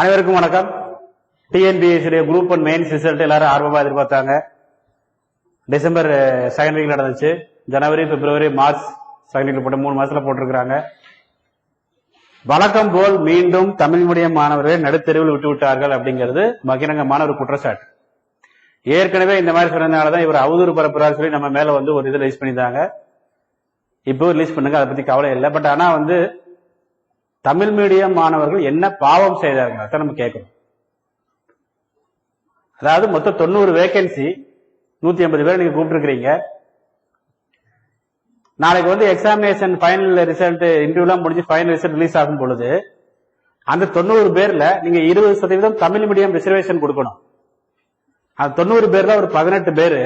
அனைவருக்கும் வணக்கம். TNPSC group and mains result எல்லாரும் ஆர்வமாக எதிர்பார்த்தாங்க. டிசம்பர் செகண்ட் வீக் நடந்துச்சு. ஜனவரி பிப்ரவரி மார்ச் செகண்ட் வீக் போட்டு மூணு மாசத்துல போட்டிருக்கிறாங்க. வழக்கம் போல் மீண்டும் தமிழ் மீடியம் மாணவர்களை நடுத்தெருவில் விட்டு விட்டார்கள் அப்படிங்கிறது பகிரங்கமான ஒரு குற்றச்சாட்டு. ஏற்கனவே இந்த மாதிரி சொன்னதுனால தான் இவர் அவதூறு பரப்புறாரு சொல்லி நம்ம மேல வந்து ஒரு இது ரிலீஸ் பண்ணிட்டாங்க. இப்போ ரிலீஸ் பண்ணுங்க அதை பத்தி கவலை இல்லை. பட் ஆனா வந்து தமிழ் மீடியம் மாணவர்கள் என்ன பாவம் செய்தார்கள்? நம்ம கேட்கணும் அதாவது மொத்தம் தொண்ணூறு வேகன்சி நூத்தி ஐம்பது பேர் நீங்க கூப்பிட்டுருக்கீங்க நாளைக்கு வந்து எக்ஸாமினேஷன் ஃபைனல் ரிசல்ட் இன்டர்வியூலாம் முடிஞ்சு ஃபைனல் ரிசல்ட் ரிலீஸ் ஆகும் பொழுது அந்த தொண்ணூறு பேர்ல நீங்க இருபது சதவீதம் தமிழ் மீடியம் ரிசர்வேஷன் கொடுக்கணும். அந்த தொண்ணூறு பேர்ல ஒரு பதினெட்டு பேரு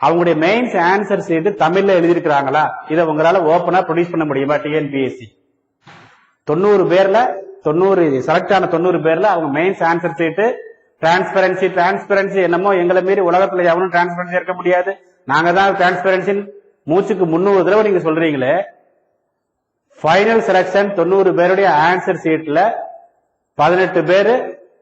அவங்களுடைய மெயின்ஸ் ஆன்சர் செய்து தமிழ்ல எழுதியிருக்கிறாங்களா? இதை உங்களால ஓப்பனா ப்ரொடியூஸ் பண்ண முடியுமா? டிஎன்பிஎஸ்சி தொண்ணூறு பேர்ல தொண்ணூறு செலக்ட் ஆன தொண்ணூறு பேர்ல அவங்க mains answer sheet transparency transparency என்னமோ எங்களை மீறி உலகத்துல எவனும் டிரான்ஸ்பரன்சி இருக்க முடியாது. நாங்க தான் டிரான்ஸ்பரன்சி மூச்சுக்கு முன்னூறு தடவை நீங்க சொல்றீங்களே ஃபைனல் செலக்ஷன் தொண்ணூறு பேருடைய ஆன்சர் சீட்ல பதினெட்டு பேரு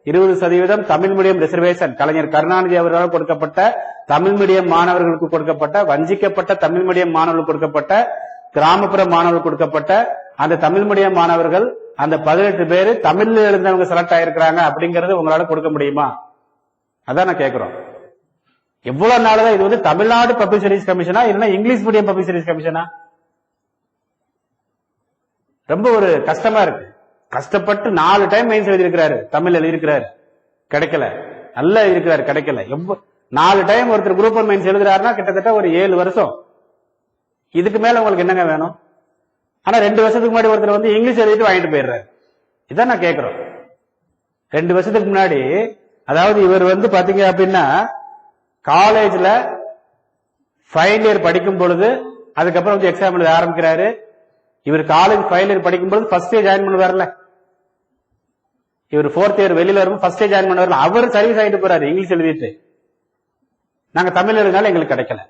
இருபது சதவீதம் தமிழ் மீடியம் ரிசர்வேஷன் கலைஞர் கருணாநிதி அவர்களால் கொடுக்கப்பட்ட தமிழ் மீடியம் மாணவர்களுக்கு கொடுக்கப்பட்ட வஞ்சிக்கப்பட்ட தமிழ் மீடியம் மாணவர்களுக்கு கொடுக்கப்பட்ட கிராமப்புற மாணவர்களுக்கு கொடுக்கப்பட்ட அந்த தமிழ் மீடியம் மாணவர்கள் அந்த பதினெட்டு பேரு தமிழ்ல எழுந்தவங்க செலக்ட் ஆயிருக்கிறாங்க அப்படிங்கறது உங்களால கொடுக்க முடியுமா? அதான் நான் கேட்கிறோம் எவ்வளவு நாள் இது வந்து தமிழ்நாடு பப்ளிக் சர்வீஸ் கமிஷனா இல்லைன்னா இங்கிலீஷ் மீடியம் பப்ளிக் சர்வீஸ் கமிஷனா ரொம்ப ஒரு கஷ்டமா இருக்கு. கஷ்டப்பட்டு நாலு டைம் மெயின்ஸ் எழுதியிருக்கிறாரு. தமிழ் எழுதியிருக்கிறாரு. கிடைக்கல. நல்லா இருக்கிறாரு கிடைக்கல. எவ்வ நாலு டைம் ஒருத்தர் குரூப் ஒன் மெயின்ஸ் எழுதுறாருன்னா கிட்டத்தட்ட ஒரு ஏழு வருஷம். இதுக்கு மேல உங்களுக்கு என்னங்க வேணும்? ஆனா ரெண்டு வருஷத்துக்கு முன்னாடி ஒருத்தர் வந்து இங்கிலீஷ் எழுதிட்டு வாங்கிட்டு போயிடுறாரு. இதான் நான் கேக்குறோம் ரெண்டு வருஷத்துக்கு முன்னாடி அதாவது இவர் வந்து பாத்தீங்க அப்படின்னா காலேஜ்ல ஃபைனல் இயர் படிக்கும் பொழுது அதுக்கப்புறம் வந்து எக்ஸாம் எழுத ஆரம்பிக்கிறாரு. இவர் காலேஜ் ஃபைனல் இயர் படிக்கும் பொழுது ஃபர்ஸ்ட் இயர் ஜாயின் பண்ணுவார்ல. இவர் ஃபோர்த் இயர் வெளியில வரும் ஃபர்ஸ்ட் இயர் ஜாயின் பண்ணுவார்ல. அவர் சர்வீஸ் ஆகிட்டு போறாரு இங்கிலீஷ் எழுதிட்டு. நாங்க தமிழ் எழுதினாலும் எங்களுக்கு கிடைக்கல.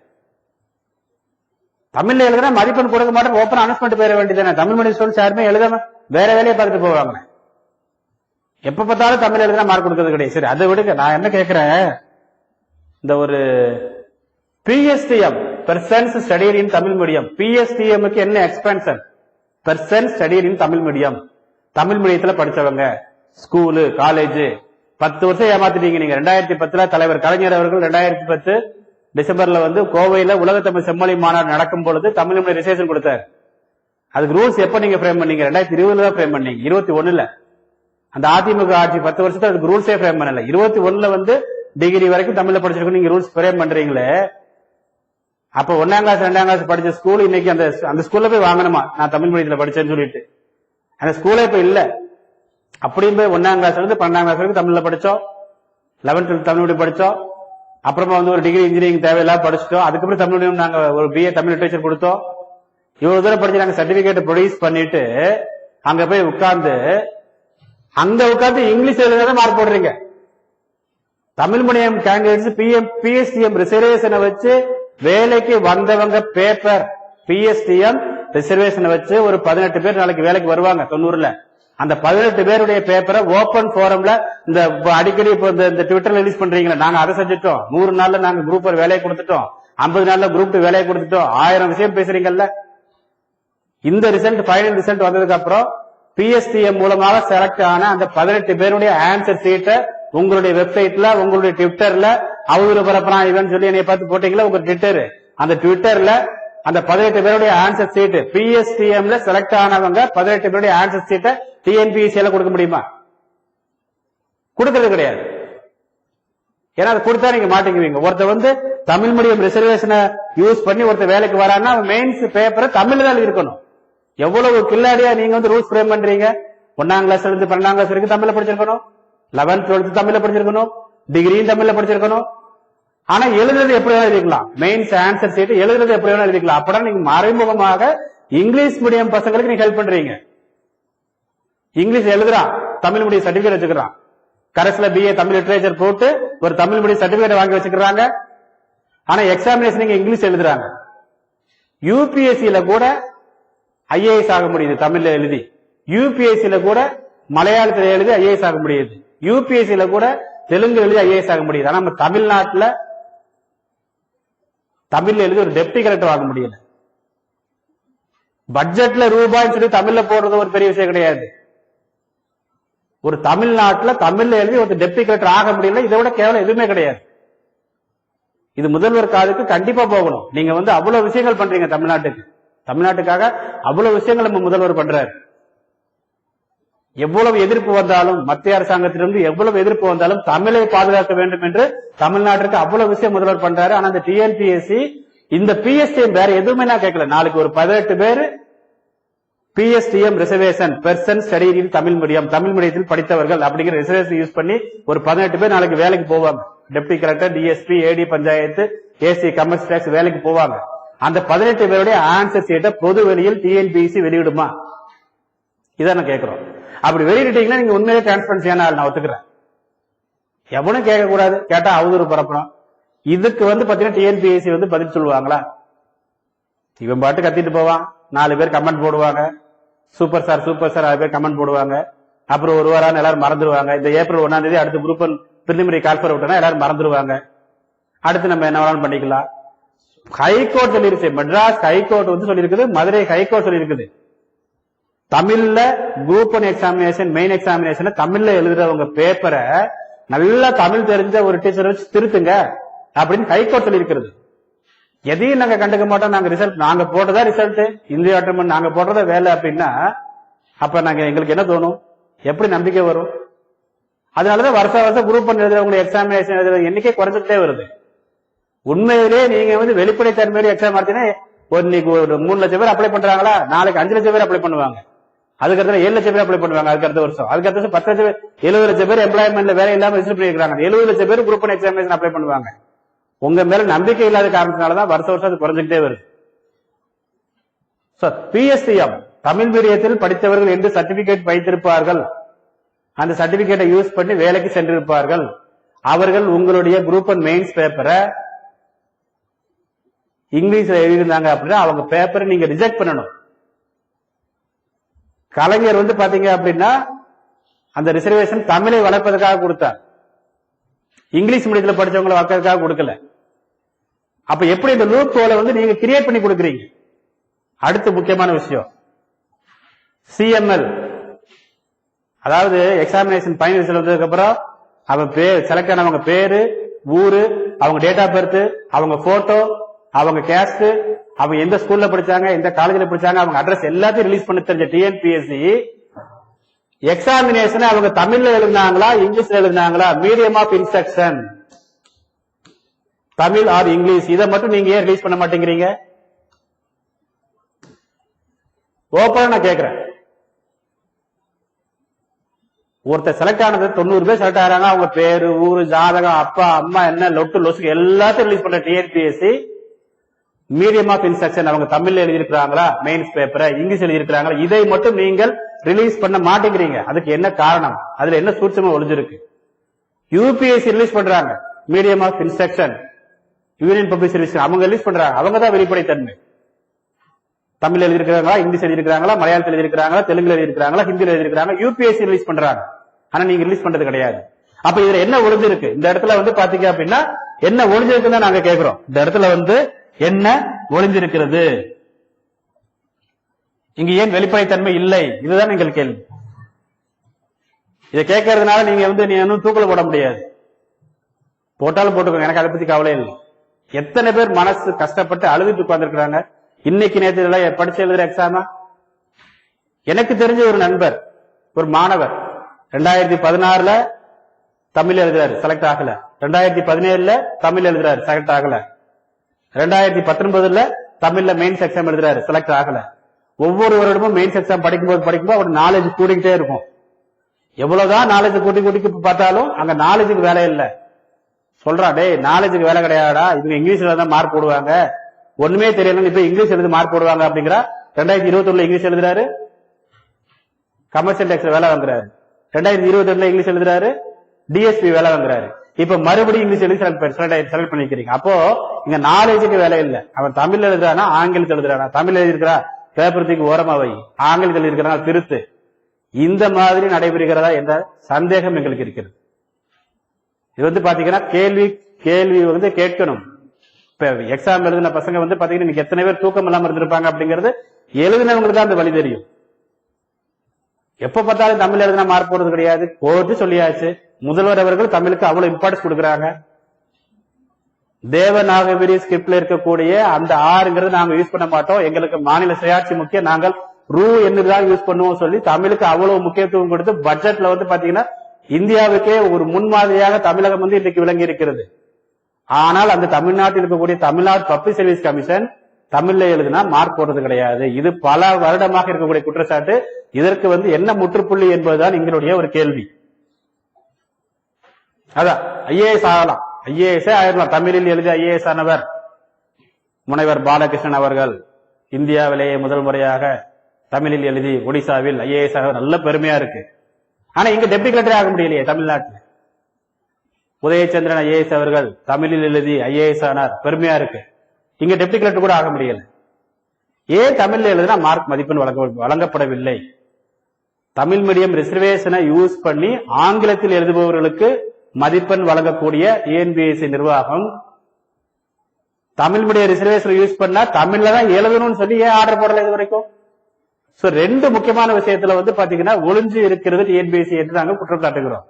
தமிழ்ல எழுதுனா மதிப்பெண் கொடுக்க மாட்டோம் ஓப்பன் அனௌன்ஸ்மெண்ட் போயிட வேண்டியதானே தமிழ் மீடியம் ஸ்டூடெண்ட்ஸ் யாருமே எழுதாம வேற வேலையை பார்த்துட்டு போவாங்க. எப்ப பார்த்தாலும் தமிழ் எழுதுனா மார்க் கொடுக்கறது கிடையாது. சரி அதை விடுங்க. நான் என்ன கேட்கிறேன்? இந்த ஒரு PSTM persons studied in Tamil medium பிஎஸ்டிஎம்க்கு என்ன expansion person studied in Tamil medium Tamil மீடியத்துல படிச்சவங்க ஸ்கூலு காலேஜ் பத்து வருஷம் ஏமாத்திட்டீங்க நீங்க. ரெண்டாயிரத்தி பத்துல தலைவர் கலைஞர் அவர்கள் ரெண்டாயிரத்தி பத்து டிசம்பர்ல வந்து கோவையில உலக தமிழ் செம்மொழி மாநாடு நடக்கும் பொழுது தமிழ் ரிசேஷன் கொடுத்தார் கொடுத்தாரு. அதுக்கு ரூல்ஸ் எப்ப நீங்க ஃப்ரேம் பண்ணீங்க? ரெண்டாயிரத்தி இருபதுல தான் ஃப்ரேம் பண்ணீங்க. இருபத்தி ஒண்ணுல. அந்த அதிமுக ஆட்சி பத்து வருஷத்துல அதுக்கு ரூல்ஸே ஃப்ரேம் பண்ணல. இருபத்தி ஒண்ணுல வந்து டிகிரி வரைக்கும் தமிழ்ல படிச்சிருக்கோம் நீங்க ரூல்ஸ் ஃப்ரேம் பண்றீங்களே. அப்ப ஒன்னாம் கிளாஸ் ரெண்டாம் கிளாஸ் படிச்ச ஸ்கூல் இன்னைக்கு அந்த அந்த ஸ்கூல்ல போய் வாங்கணுமா? நான் தமிழ் மீடியத்துல படிச்சேன்னு சொல்லிட்டு. அந்த ஸ்கூலே இப்ப இல்ல. அப்படியும் போய் ஒன்னாம் கிளாஸ்ல இருந்து பன்னெண்டாம் கிளாஸ் வரைக்கும் தமிழ்ல படிச்சோம். லெவன்த் டுவெல்த் தமிழ் மீடியம் படிச்சோம். அப்புறமா வந்து ஒரு டிகிரி இன்ஜினியரிங் தேவையில்லாம படிச்சிட்டோம். அதுக்கப்புறம் தமிழ் மீடியம் நாங்க ஒரு பிஏ தமிழ் லிட்ரேச்சர் கொடுத்தோம். இவ்வளவு தூரம் படிச்சு நாங்க சர்டிபிகேட் ப்ரொடியூஸ் பண்ணிட்டு அங்க போய் உட்கார்ந்து அங்க உட்கார்ந்து இங்கிலீஷ் எழுதுறத மார்க் போடுறீங்க. Tamil medium candidates PM PSTM ரிசர்வேஷனை வச்சு வேலைக்கு வந்தவங்க பேப்பர் பிஎஸ்டிஎம் ரிசர்வேஷனை வச்சு ஒரு பதினெட்டு பேர் நாளைக்கு வேலைக்கு வருவாங்க தொண்ணூறுல. அந்த பதினெட்டு பேருடைய பேப்பரை ஓபன் போரம்ல இந்த அடிக்கடி இப்போ இந்த ட்விட்டர்ல ரிலீஸ் பண்றீங்களா நாங்க அதை செஞ்சுட்டோம். நூறு நாள்ல நாங்க குரூப் ஒரு வேலையை கொடுத்துட்டோம். ஐம்பது நாள்ல குரூப் வேலையை கொடுத்துட்டோம். ஆயிரம் விஷயம் பேசுறீங்கல்ல? இந்த ரிசல்ட் ஃபைனல் ரிசல்ட் வந்ததுக்கு அப்புறம் பிஎஸ்டிஎம் மூலமாக செலக்ட் ஆன அந்த பதினெட்டு பேருடைய ஆன்சர் சீட்டை உங்களுடைய வெப்சைட்ல உங்களுடைய ட்விட்டர்ல அவதூறு பரப்புறான் இவன் சொல்லி என்னை பார்த்து போட்டீங்களா? உங்க ட்விட்டர் அந்த ட்விட்டர்ல அந்த பதினெட்டு பேருடைய ஆன்சர் சீட்டு பிஎஸ்டிஎம்ல செலக்ட் ஆனவங்க பதினெட்டு பேருடைய ஆன்சர் சீட்டை டிஎன்பிஎஸ்சியில கொடுக்க முடியுமா? கொடுக்கறது கிடையாது. ஏன்னா அதை கொடுத்தா நீங்க மாட்டேங்குவீங்க ஒருத்தர் வந்து தமிழ் மீடியம் ரிசர்வேஷனை யூஸ் பண்ணி ஒருத்தர் வேலைக்கு வரான்னா மெயின்ஸ் பேப்பரை தமிழ்ல தான் இருக்கணும். எவ்வளவு கில்லாடியா நீங்க வந்து ரூல்ஸ் ஃப்ரேம் பண்றீங்க? ஒன்னாம் கிளாஸ்ல இருந்து பன்னெண்டாம் கிளாஸ் வரைக்கும் தமிழ்ல படிச்சிருக்கணும். லெவன்த் டுவெல்த் தமிழ்ல படிச்சிருக்கணும். டிகிரியும் தமிழ்ல படிச்சிருக்கணும். ஆனா எழுதுறது எப்படி வேணா எழுதிக்கலாம். மெயின்ஸ் ஆன்சர் சீட்டு எழுதுறது எப்படி வேணா எழுதிக்கலாம். அப்பதான் நீங்க மறைமுகமாக இங்கிலீஷ் மீடியம் பசங்களுக்கு நீங்க ஹெல்ப் பண்றீங்க. இங்கிலீஷ் எழுதுறான் தமிழ் மீடியம் சர்டிபிகேட் வச்சுக்கிறான். கரஸ்ல பிஏ தமிழ் லிட்ரேச்சர் போட்டு ஒரு தமிழ் மீடியம் சர்டிபிகேட் வாங்கி வச்சுக்கிறாங்க. ஆனா எக்ஸாமினேஷன் இங்கிலீஷ் எழுதுறாங்க. யூபிஎஸ்சியில கூட ஐஏஎஸ் ஆக முடியுது தமிழ்ல எழுதி. யூபிஎஸ்சியில கூட மலையாளத்துல எழுதி ஐஏஎஸ் ஆக முடியுது. யூபிஎஸ்சியில கூட தெலுங்கு எழுதி ஐஏஎஸ் ஆக முடியுது. ஆனா நம்ம தமிழ்நாட்டில் தமிழ்ல எழுதி ஒரு டெப்டி கலெக்டர் ஆக முடியல பட்ஜெட்ல ரூபாய்ன்னு சொல்லி தமிழ்ல போடுறது ஒரு பெரிய விஷயம் கிடையாது. ஒரு தமிழ்நாட்டுல தமிழ்ல எழுதி ஒரு டெப்டி கலெக்டர் ஆக முடியல இதை விட கேவலம் எதுவுமே கிடையாது. இது முதல்வர் காதுக்கு கண்டிப்பா போகணும். நீங்க வந்து அவ்வளவு விஷயங்கள் பண்றீங்க தமிழ்நாட்டுக்கு. தமிழ்நாட்டுக்காக அவ்வளவு விஷயங்கள் நம்ம முதல்வர் பண்றாரு. எவ்வளவு எதிர்ப்பு வந்தாலும் மத்திய அரசாங்கத்திலிருந்து எவ்வளவு எதிர்ப்பு வந்தாலும் தமிழை பாதுகாக்க வேண்டும் என்று தமிழ்நாட்டிற்கு அவ்வளவு விஷயம் முதல்வர் பண்றாரு. ஆனா இந்த டிஎன்பிஎஸ்சி இந்த பிஎஸ்சி வேற எதுவுமே நான் கேட்கல. நாளைக்கு ஒரு பதினெட்டு பேர் PSTM reservation person study in Tamil medium Tamil மீடியத்தில் படித்தவர்கள் அப்படிங்கிற ரிசர்வேஷன் யூஸ் பண்ணி ஒரு பதினெட்டு பேர் நாளைக்கு வேலைக்கு போவாங்க. Deputy collector DSP AD panchayat AC commerce tax வேலைக்கு போவாங்க. அந்த பதினெட்டு பேருடைய ஆன்சர் சீட்டை பொது வெளியில் டிஎன்பிசி வெளியிடுமா? இதான் நான் கேட்கிறோம் அப்படி வெளியிட்டீங்கன்னா நீங்க உண்மையிலே டிரான்ஸ்பரன்சியான ஆள் நான் ஒத்துக்கிறேன். எவனும் கேட்க கூடாது கேட்டா அவதூறு பரப்பணும் இதுக்கு வந்து பாத்தீங்கன்னா டிஎன்பிஎஸ்சி வந்து பதில் சொல்லுவாங்களா? இவன் பாட்டு கத்திட்டு போவான். நாலு பேர் கமெண்ட் போடுவாங்க. சூப்பர் சார் சூப்பர் சார் அது பேர் கமெண்ட் போடுவாங்க. அப்புறம் ஒரு வாரம் எல்லாரும் மறந்துடுவாங்க இந்த ஏப்ரல் ஒன்னாம் தேதி அடுத்து குரூப் பிரிலிமினரி கால்ஃபர் விட்டோம்னா எல்லாரும் மறந்துடுவாங்க அடுத்து நம்ம என்ன வேணாலும் பண்ணிக்கலாம். ஹைகோர்ட் சொல்லிருச்சு. மெட்ராஸ் ஹைகோர்ட் வந்து சொல்லியிருக்குது மதுரை ஹைகோர்ட் சொல்லியிருக்குது தமிழ்ல group one examination main examination தமிழ்ல எழுதுறவங்க பேப்பரை நல்லா தமிழ் தெரிஞ்ச ஒரு டீச்சர் வச்சு திருத்துங்க அப்படின்னு ஹைகோர்ட் சொல்லியிருக்கிறது எதையும் நாங்க கண்டுக்க மாட்டோம். நாங்க ரிசல்ட் நாங்க போட்டதா ரிசல்ட் இந்திய ஆட்டோமன் நாங்க போடுறதா வேலை அப்படின்னா அப்ப நாங்க எங்களுக்கு என்ன தோணும்? எப்படி நம்பிக்கை வரும்? அதனாலதான் வருஷ வருஷம் குரூப் ஒன் எழுதுறவங்க எக்ஸாமினேஷன் எழுதுற எண்ணிக்கை குறைஞ்சிட்டே வருது. உண்மையிலேயே நீங்க வந்து வெளிப்படைத்தன்மையோட எக்ஸாம் நடத்தினா ஒரு இன்னைக்கு ஒரு மூணு லட்சம் பேர் அப்ளை பண்றாங்களா? நாளைக்கு அஞ்சு லட்சம் பேர் அப்ளை பண்ணுவாங்க. அதுக்கு அடுத்த ஏழு லட்சம் பேர் அப்ளை பண்ணுவாங்க. அதுக்கு அடுத்த வருஷம். அதுக்கு அடுத்த பத்து லட்சம் பேர் எழுபது லட்சம் பேர் எம்ப்ளாய்மெண்ட்ல வேலை இல்லாம ரிஜிஸ்டர் பண்ணிருக்காங்க எழுபது லட்சம் பேர் குரூப் எக்ஸாமினேஷன் அப்ளை பண்ணுவாங்க. உங்க மேல நம்பிக்கை இல்லாத காரணத்தினாலதான் வருஷ வருஷம் அது குறைஞ்சுக்கிட்டே வருது. பிஎஸ்சிஎம் தமிழ் மீடியத்தில் படித்தவர்கள் என்று சர்டிபிகேட் வைத்திருப்பார்கள். அந்த சர்டிபிகேட்டை யூஸ் பண்ணி வேலைக்கு சென்றிருப்பார்கள். அவர்கள் உங்களுடைய குரூப் அண்ட் மெயின்ஸ் பேப்பரை இங்கிலீஷ்ல எழுதியிருந்தாங்க அப்படின்னா அவங்க பேப்பரை நீங்க ரிஜெக்ட் பண்ணணும். கலைஞர் வந்து பாத்தீங்க அப்படின்னா அந்த ரிசர்வேஷன் தமிழை வளர்ப்பதற்காக கொடுத்தார். இங்கிலீஷ் மீடியத்தில் படிச்சவங்களை வைக்கிறதுக்காக கொடுக்கல. அப்ப எப்படி இந்த லூப் ஹோலை வந்து நீங்க கிரியேட் பண்ணி கொடுக்குறீங்க? அடுத்து முக்கியமான விஷயம். சிஎம்எல் அதாவது எக்ஸாமினேஷன் ஃபைனல் ரிசல்ட் வந்ததுக்கு அப்புறம் அவன் பேர் செலக்ட் ஆனவங்க பேரு ஊரு அவங்க டேட் ஆஃப் பர்த் அவங்க போட்டோ அவங்க கேஸ்ட் அவங்க எந்த ஸ்கூல்ல படிச்சாங்க எந்த காலேஜ்ல படிச்சாங்க அவங்க அட்ரஸ் எல்லாத்தையும் ரிலீஸ் பண்ணி தெரிஞ்ச டிஎன்பிஎஸ்சி எக்ஸாமினேஷன் அவங்க தமிழ்ல எழுதினாங்களா இங்கிலீஷ்ல எழுதினாங்களா? Medium of instruction Tamil or English. இதை மட்டும் நீங்க ஏன் ரிலீஸ் பண்ண மாட்டேங்கிறீங்க? ஓப்பனா நான் கேக்குறேன் ஒருத்தர் செலக்ட் ஆனது தொண்ணூறு பேர் செலக்ட் ஆகிறாங்க. அவங்க பேரு ஊரு ஜாதகம் அப்பா அம்மா என்ன லொட்டு லொசுக்கு எல்லாத்தையும் ரிலீஸ் பண்ண டிஎன்பிஎஸ்சி மீடியம் ஆஃப் இன்ஸ்ட்ரக்ஷன் அவங்க தமிழ்ல எழுதியிருக்கிறாங்களா? மெயின்ஸ் பேப்பரை இங்கிலீஷ் எழுதியிருக்கிறாங்களா? இதை மட்டும் நீங்கள் ரிலீஸ் பண்ண மாட்டேங்கிறீங்க. அதுக்கு என்ன காரணம்? அதுல என்ன சூட்சமா ஒளிஞ்சிருக்கு? யூபிஎஸ்சி ரிலீஸ் பண்றாங்க. Medium of instruction union public service அவங்க ரிலீஸ் பண்றாங்க. அவங்க தான் வெளிப்படைத்தன்மை தமிழ் எழுதியிருக்கிறாங்களா? இங்கிலீஷ் எழுதியிருக்கிறாங்களா? மலையாளத்தில் எழுதியிருக்கிறாங்களா? தெலுங்கு எழுதியிருக்கிறாங்களா? ஹிந்தியில் எழுதியிருக்கிறாங்க. யூபிஎஸ்சி ரிலீஸ் பண்றாங்க. ஆனா நீங்க ரிலீஸ் பண்றது கிடையாது. அப்ப இதுல என்ன ஒளிஞ்சிருக்கு? இந்த இடத்துல வந்து பாத்தீங்க அப்படின்னா என்ன ஒளிஞ்சிருக்குன்னு நாங்க கேட்கிறோம் இந்த இடத்துல வந்து என்ன ஒளிஞ்சிருக்கிறது? இங்க ஏன் வெளிப்படைத்தன்மை இல்லை? இதுதான் எங்கள் கேள்வி. இதை கேட்கறதுனால நீங்க வந்து நீ ஒன்றும் தூக்கல போட முடியாது. போட்டாலும் போட்டுக்கோங்க எனக்கு அதை பத்தி கவலை இல்லை. எத்தனை பேர் மனசு கஷ்டப்பட்டு அழுதுட்டு உட்கார்ந்துருக்கிறாங்க? இன்னைக்கு நேற்று இதெல்லாம் படிச்சு எழுதுற எக்ஸாமா எனக்கு தெரிஞ்ச ஒரு நண்பர் ஒரு மாணவர் ரெண்டாயிரத்தி பதினாறுல தமிழ் எழுதுறாரு செலக்ட் ஆகல. ரெண்டாயிரத்தி பதினேழுல தமிழ் எழுதுறாரு செலக்ட் ஆகல. ரெண்டாயிரத்தி பத்தொன்பதுல தமிழ்ல மெயின்ஸ் எக்ஸாம் எழுதுறாரு செலக்ட் ஆகல. ஒவ்வொரு வருடமும் மெயின்ஸ் எக்ஸாம் படிக்கும்போது படிக்கும்போது அவர் நாலேஜ் கூட்டிக்கிட்டே இருக்கும். எவ்வளவுதான் நாலேஜ் கூட்டி கூட்டி பார்த்தாலும் அங்க நாலேஜுக்கு வேலை இல்லை. சொல்றான் டே நாலேஜுக்கு வேலை கிடையாதா இவங்க இங்கிலீஷ்ல தான் மார்க் போடுவாங்க. ஒண்ணுமே தெரியல இப்ப இங்கிலீஷ் எழுதி மார்க் போடுவாங்க அப்படிங்கிற. ரெண்டாயிரத்தி இருபத்தி ஒண்ணுல இங்கிலீஷ் எழுதுறாரு கமர்ஷியல் டேக்ஸ்ல வேலை வாங்குறாரு. ரெண்டாயிரத்தி இருபத்தி ஒண்ணுல இங்கிலீஷ் எழுதுறாரு டிஎஸ்பி வேலை வாங்குறாரு. இப்ப மறுபடியும் இங்கிலீஷ் எழுதி செலக்ட் செலக்ட் பண்ணிக்கிறீங்க. அப்போ இங்க நாலேஜுக்கு வேலை இல்ல. அவன் தமிழ்ல எழுதுறானா ஆங்கிலத்தில் எழுதுறானா? தமிழ் எழுதிருக்கிறா பேப்பர் தூக்கி ஓரமா வை. ஆங்கிலத்தில் இருக்கிறனா திருத்து. இந்த மாதிரி நடைபெறுகிறதா என்ற சந்தேகம் எங்களுக்கு இருக்கிறது. இது வந்து பாத்தீங்கன்னா கேள்வி கேள்வி வந்து கேட்கணும். இப்ப எக்ஸாம் எழுதின பசங்க வந்து பாத்தீங்கன்னா இன்னைக்கு எத்தனை பேர் தூக்கம் இல்லாம இருந்திருப்பாங்க அப்படிங்கிறது எழுதினவங்களுக்கு தான் அந்த வழி தெரியும். எப்ப பார்த்தாலும் தமிழ் எழுதினா மார்க் போடுறது கிடையாது. போட்டு சொல்லியாச்சு. முதல்வர் அவர்கள் தமிழுக்கு அவ்வளவு இம்பார்ட்டன்ஸ் கொடுக்குறாங்க. தேவநாகரி ஸ்கிரிப்ட்ல இருக்கக்கூடிய அந்த ஆறுங்கிறது நாங்க யூஸ் பண்ண மாட்டோம். எங்களுக்கு மாநில சுயாட்சி முக்கியம். நாங்கள் ரூ தான் யூஸ் பண்ணுவோம் சொல்லி தமிழுக்கு அவ்வளவு முக்கியத்துவம் கொடுத்து பட்ஜெட்ல வந்து பாத்தீங்கன்னா இந்தியாவுக்கே ஒரு முன்மாதிரியாக தமிழகம் வந்து இன்றைக்கு விளங்கி இருக்கிறது. ஆனால் அந்த தமிழ்நாட்டில் இருக்கக்கூடிய தமிழ்நாடு பப்ளிக் சர்வீஸ் கமிஷன் தமிழ்ல எழுதுனா மார்க் போடுறது கிடையாது. இது பல வருடமாக இருக்கக்கூடிய குற்றச்சாட்டு. இதற்கு வந்து என்ன முற்றுப்புள்ளி என்பதுதான் எங்களுடைய ஒரு கேள்வி. அதான் ஐஏஎஸ் ஆகலாம். ஐஏஎஸ் ஆயிரலாம். தமிழில் எழுதி ஐஏஎஸ் ஆனவர் முனைவர் பாலகிருஷ்ணன் அவர்கள் இந்தியாவிலேயே முதல் முறையாக தமிழில் எழுதி ஒடிசாவில் ஐஏஎஸ் ஆக நல்ல பெருமையா இருக்கு. ஆனா இங்க டெப்டி கலெக்டரே ஆக முடியலையே தமிழ்நாட்டில். உதயச்சந்திரன் ஐஏஎஸ் அவர்கள் தமிழில் எழுதி ஐஏஎஸ் ஆனார். பெருமையா இருக்கு. இங்க டெப்டி கலெக்டர் கூட ஆக முடியல. ஏன் தமிழ்ல எழுதினா மார்க் மதிப்பெண் வழங்க வழங்கப்படவில்லை? தமிழ் மீடியம் ரிசர்வேஷனை யூஸ் பண்ணி ஆங்கிலத்தில் எழுதுபவர்களுக்கு மதிப்பெண் வழங்கக்கூடிய ஏஎன்பிஎஸ்சி நிர்வாகம் தமிழ் மீடியம் ரிசர்வேஷன் யூஸ் பண்ணா தமிழ்ல தான் எழுதணும்னு சொல்லி ஏன் ஆர்டர் போடல இது வரைக்கும்? சோ ரெண்டு முக்கியமான விஷயத்துல வந்து பாத்தீங்கன்னா ஒளிஞ்சு இருக்கிறது டிஎன்பிஎஸ்சி என்று நாங்கள் குற்றம் சாட்டுகிறோம்.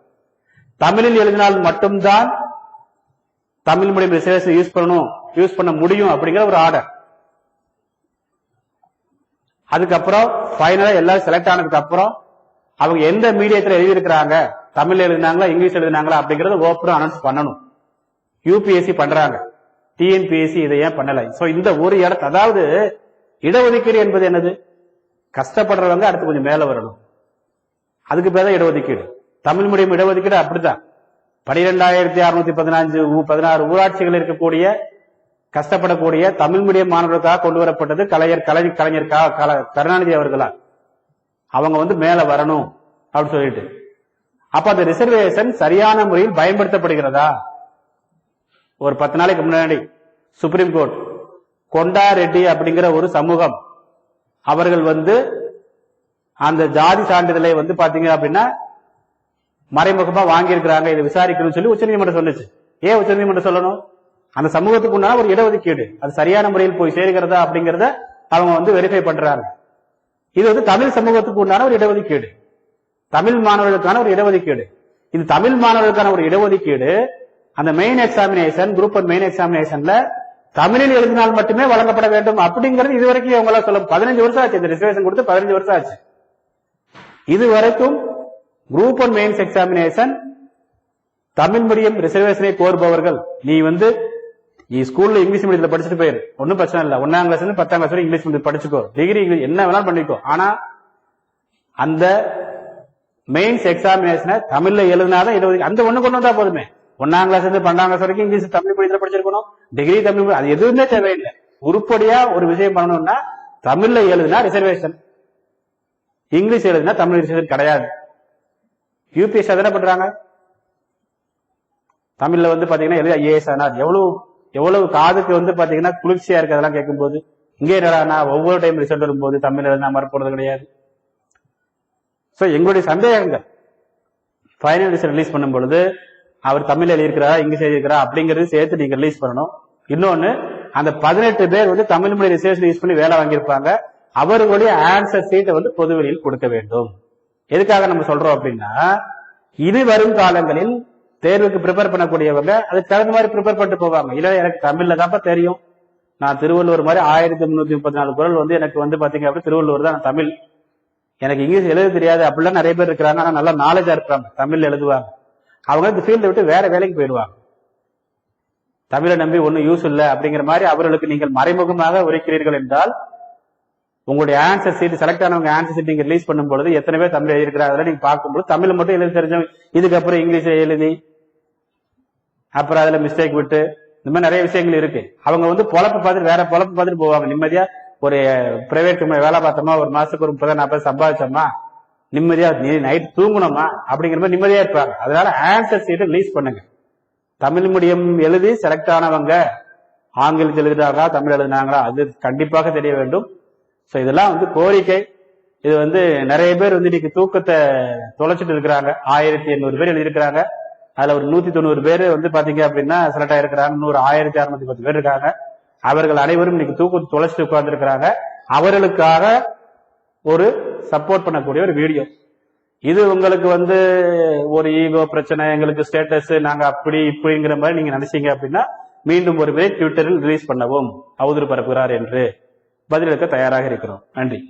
தமிழில் எழுதினால் மட்டும்தான் தமிழ் மீடியம் ரிசர்வேஷன் யூஸ் பண்ணணும் யூஸ் பண்ண முடியும் அப்படிங்கிற ஒரு ஆர்டர் அதுக்கப்புறம் ஃபைனலா எல்லாரும் செலக்ட் ஆனதுக்கு அப்புறம் அவங்க எந்த மீடியத்துல எழுதியிருக்கிறாங்க? தமிழ் எழுதினாங்களா இங்கிலீஷ் எழுதினாங்களா அப்படிங்கறத ஓப்பன் அனௌன்ஸ் பண்ணணும். யூபிஎஸ்சி பண்றாங்க. டிஎன்பிஎஸ்சி இதை ஏன் பண்ணல? சோ இந்த ஒரு இடத்து அதாவது இடஒதுக்கீடு என்பது என்னது? கஷ்டப்படுறவங்க அடுத்து கொஞ்சம் மேல வரணும். அதுக்கு பேர் தான் இடஒதுக்கீடு. தமிழ் மீடியம் இடஒதுக்கீடு அப்படித்தான். பனிரெண்டாயிரத்தி அறுநூத்தி பதினஞ்சு பதினாறு ஊராட்சிகள் இருக்கக்கூடிய கஷ்டப்படக்கூடிய தமிழ் மீடியம் மாணவர்களுக்காக கொண்டு வரப்பட்டது கலைஞர் கலை கலைஞர் கல- கருணாநிதி அவர்களா அவங்க வந்து மேல வரணும் அப்படின்னு சொல்லிட்டு. அப்ப அந்த ரிசர்வேஷன் சரியான முறையில் பயன்படுத்தப்படுகிறதா? ஒரு பத்து நாளைக்கு முன்னாடி சுப்ரீம் கோர்ட் கொண்டா ரெட்டி அப்படிங்கிற ஒரு சமூகம் அவர்கள் வந்து அந்த ஜாதி சான்றிதழை வந்து பாத்தீங்க அப்படின்னா மறைமுகமா வாங்கியிருக்கிறாங்க. இதை விசாரிக்கணும்னு சொல்லி உச்சநீதிமன்றம் சொல்லுச்சு ஏன் உச்சநீதிமன்றம் சொல்லணும்? அந்த சமூகத்துக்கு உண்டான ஒரு இடஒதுக்கீடு. அது சரியான முறையில் போய் சேர்கிறதா அப்படிங்கறத அவங்க வந்து வெரிஃபை பண்றாங்க. இது வந்து தமிழ் சமூகத்துக்கு உண்டான ஒரு இடஒதுக்கீடு. தமிழ் மாணவர்களுக்கான ஒரு இடஒதுக்கீடு. இது தமிழ் மாணவர்களுக்கான ஒரு இடஒதுக்கீடு. அந்த main examination group one main எக்ஸாமினேஷன்ல தமிழில் எழுதினால் மட்டுமே வழங்கப்பட வேண்டும் அப்படிங்கிறது இதுவரைக்கும் இவங்க சொல்லும் சொல்ல பதினஞ்சு வருஷம் ஆச்சு இந்த ரிசர்வேஷன் கொடுத்து பதினஞ்சு வருஷம் ஆச்சு. இது வரைக்கும் group one mains examination Tamil medium ரிசர்வேஷனை கோருபவர்கள் நீ வந்து நீ ஸ்கூல்ல இங்கிலீஷ் மீடியத்தில் படிச்சுட்டு போயிரு. ஒன்னும் பிரச்சனை இல்ல. ஒன்னாம் கிளாஸ்ல இருந்து பத்தாம் கிளாஸ் வரை இங்கிலீஷ் மீடியம் படிச்சுக்கோ. டிகிரி என்ன வேணாலும் பண்ணிக்கோ. ஆனா அந்த மெயின்ஸ் எக்ஸாமினேஷனை தமிழ்ல எழுதினாதான் இருபது அந்த ஒண்ணு கொண்டு வந்தா போதுமே. ஒன்னாம் கிளாஸ் இருந்து பன்னெண்டாம் கிளாஸ் வரைக்கும் இங்கிலீஷ் தமிழ் மீடியத்துல படிச்சிருக்கணும். டிகிரி தமிழ் அது எதுவுமே தேவையில்லை. உருப்படியா ஒரு விஷயம் பண்ணணும்னா தமிழ்ல எழுதினா ரிசர்வேஷன் இங்கிலீஷ் எழுதினா தமிழ் ரிசர்வேஷன் கிடையாது. யூபிஎஸ் எதனை பண்றாங்க? தமிழ்ல வந்து பாத்தீங்கன்னா எழுதி ஐஏஎஸ் ஆனார் எவ்வளவு எவ்வளவு காதுக்கு வந்து பாத்தீங்கன்னா குளிர்ச்சியா இருக்கிறதெல்லாம் கேட்கும்போது இங்கே என்னடா ஒவ்வொரு டைம் ரிசல்ட் வரும்போது தமிழ் எழுதினா மறுப்போறது கிடையாது. ஸோ எங்களுடைய சந்தேகங்கள். ஃபைனல் ரிசல்ட் ரிலீஸ் பண்ணும் பொழுது அவர் தமிழ் எழுதியிருக்கிறாரா இங்கிலீஷ் எழுதியிருக்கிறா அப்படிங்கறது சேர்த்து நீங்க ரிலீஸ் பண்ணணும். இன்னொன்னு அந்த பதினெட்டு பேர் வந்து தமிழ் மொழி ரிசர்ச் யூஸ் பண்ணி வேலை வாங்கியிருப்பாங்க. அவர்களுடைய ஆன்சர் சீட்டை வந்து பொதுவெளியில் கொடுக்க வேண்டும். எதுக்காக நம்ம சொல்றோம் அப்படின்னா இது வரும் காலங்களில் தேர்வுக்கு ப்ரிப்பேர் பண்ணக்கூடியவங்க அதுக்கு தகுந்த மாதிரி ப்ரிப்பேர் பண்ணிட்டு போவாங்க. இல்லை எனக்கு தமிழ்ல தான்ப்பா தெரியும். நான் திருவள்ளுவர் மாதிரி ஆயிரத்தி முன்னூத்தி முப்பத்தி நாலு குரல் வந்து எனக்கு வந்து பாத்தீங்க அப்படி திருவள்ளுவர் தான் தமிழ் எனக்கு இங்கிலீஷ் எழுத தெரியாது. அப்படிலாம் நிறைய பேர் இருக்கிறாங்க. ஆனால் நல்லா நாலேஜா இருக்கிறாங்க தமிழ்ல எழுதுவாங்க. அவங்க இந்த ஃபீல்டை விட்டு வேற வேலைக்கு போயிடுவாங்க. தமிழை நம்பி ஒன்னும் யூஸ் இல்ல அப்படிங்கிற மாதிரி அவர்களுக்கு நீங்கள் மறைமுகமாக உரைக்கிறீர்கள் என்றால் உங்களுடைய ஆன்சர் சீட் செலக்ட் ஆனவங்க ஆன்சர் சீட் நீங்க ரிலீஸ் பண்ணும் பொழுது எத்தனை பேர் தமிழ் எழுதியிருக்கிறார் அதெல்லாம் நீங்க பார்க்கும்போது தமிழ் மட்டும் எழுதி தெரிஞ்சவங்க இதுக்கப்புறம் இங்கிலீஷ் எழுதி அப்புறம் அதுல மிஸ்டேக் விட்டு இந்த மாதிரி நிறைய விஷயங்கள் இருக்கு. அவங்க வந்து பொழப்பு பார்த்துட்டு வேற பொழப்பு பார்த்துட்டு போவாங்க. நிம்மதியா ஒரு பிரைவேட் வேலை பார்த்தோமா? ஒரு மாசத்துக்கு ஒரு முப்பது நாற்பது சம்பாதிச்சோமா? நிம்மதியா நீ நைட் தூங்கணுமா? அப்படிங்கிற மாதிரி நிம்மதியா இருப்பாங்க. அதனால ஆன்சர் சீட்டை ரிலீஸ் பண்ணுங்க. தமிழ் மீடியம் எழுதி செலக்ட் ஆனவங்க ஆங்கிலத்தில் எழுதுறாங்களா தமிழ் எழுதுனாங்களா அது கண்டிப்பாக தெரிய வேண்டும். ஸோ இதெல்லாம் வந்து கோரிக்கை. இது வந்து நிறைய பேர் வந்து இன்னைக்கு தூக்கத்தை தொலைச்சிட்டு இருக்கிறாங்க. ஆயிரத்தி எண்ணூறு பேர் எழுதியிருக்கிறாங்க. அதுல ஒரு நூத்தி தொண்ணூறு பேர் வந்து பாத்தீங்க அப்படின்னா செலக்ட் ஆயிருக்கிறாங்க. நூறு ஆயிரத்தி அறுநூத்தி பத்து பேர் இருக்காங்க. அவர்கள் அனைவரும் இன்னைக்கு தூக்கு தொலைச்சிட்டு உட்கார்ந்துருக்கிறாங்க. அவர்களுக்காக ஒரு சப்போர்ட் பண்ணக்கூடிய ஒரு வீடியோ இது உங்களுக்கு வந்து ஒரு ஈகோ பிரச்சனை எங்களுக்கு ஸ்டேட்டஸ் நாங்க அப்படி இப்படிங்கிற மாதிரி நீங்க நினைச்சீங்க அப்படின்னா மீண்டும் ஒரு முறை ட்விட்டரில் ரிலீஸ் பண்ணவும். அவதூறு பரப்புகிறார் என்று பதிலளிக்க தயாராக இருக்கிறோம். நன்றி.